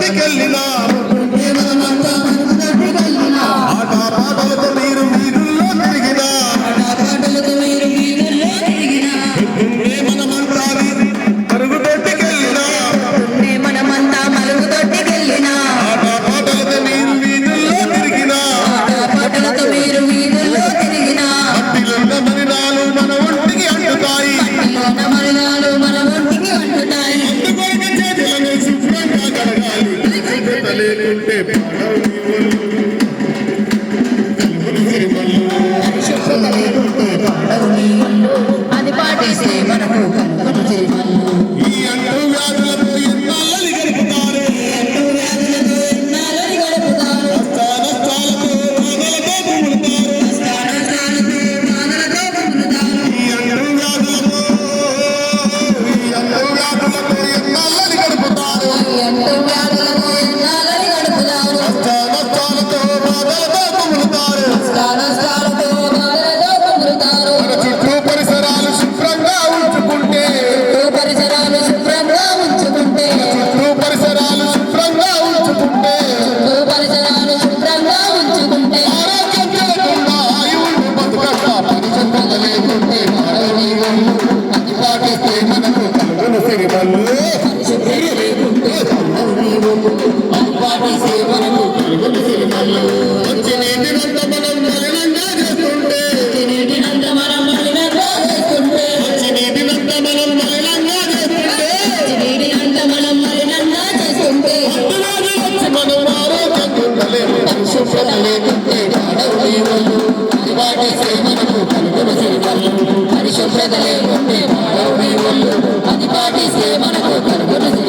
ಕಟ್ಟಿಕಲ್ಲಿನ కడగాలి లేకుంటే పరిశుభ్రత లేకుంటే పాడవు నీ Everybody's game on a go,